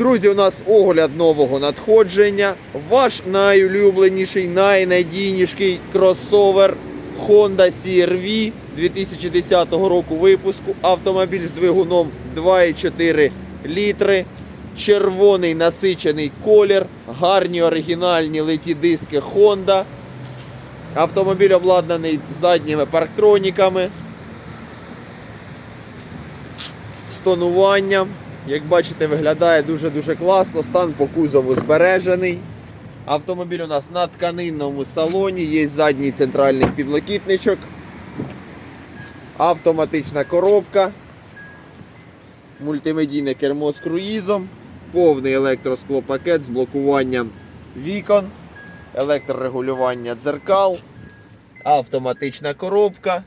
Друзі, у нас огляд нового надходження. Ваш найулюбленіший, найнадійніший кросовер Honda CR-V 2010 року випуску. Автомобіль з двигуном 2,4 літри. Червоний насичений колір, гарні оригінальні леті диски Honda. Автомобіль обладнаний задніми парктроніками. з тонуванням. Як бачите, виглядає дуже-дуже класно. Стан по кузову збережений. Автомобіль у нас на тканинному салоні, є задній центральний підлокітничок, автоматична коробка, мультимедійне кермо з круїзом, повний електросклопакет з блокуванням вікон, електрорегулювання дзеркал, автоматична коробка,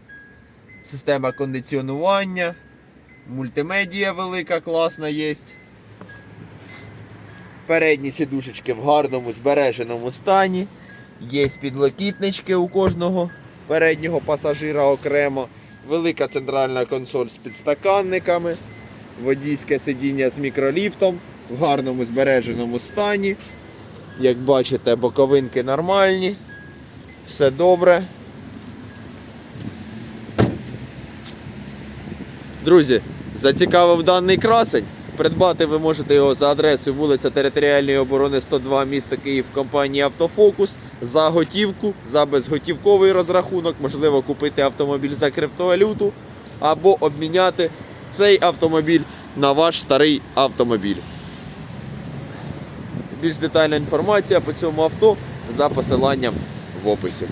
система кондиціонування. Мультимедія велика, класна є. Передні сідушечки в гарному збереженому стані. Є підлокітнички у кожного переднього пасажира окремо. Велика центральна консоль з підстаканниками. Водійське сидіння з мікроліфтом в гарному збереженому стані. Як бачите, боковинки нормальні. Все добре. Друзі, зацікавив даний красень. Придбати ви можете його за адресою вулиця Територіальної оборони 102 місто Київ компанії Автофокус за готівку, за безготівковий розрахунок, можливо купити автомобіль за криптовалюту або обміняти цей автомобіль на ваш старий автомобіль. Більш детальна інформація по цьому авто за посиланням в описі.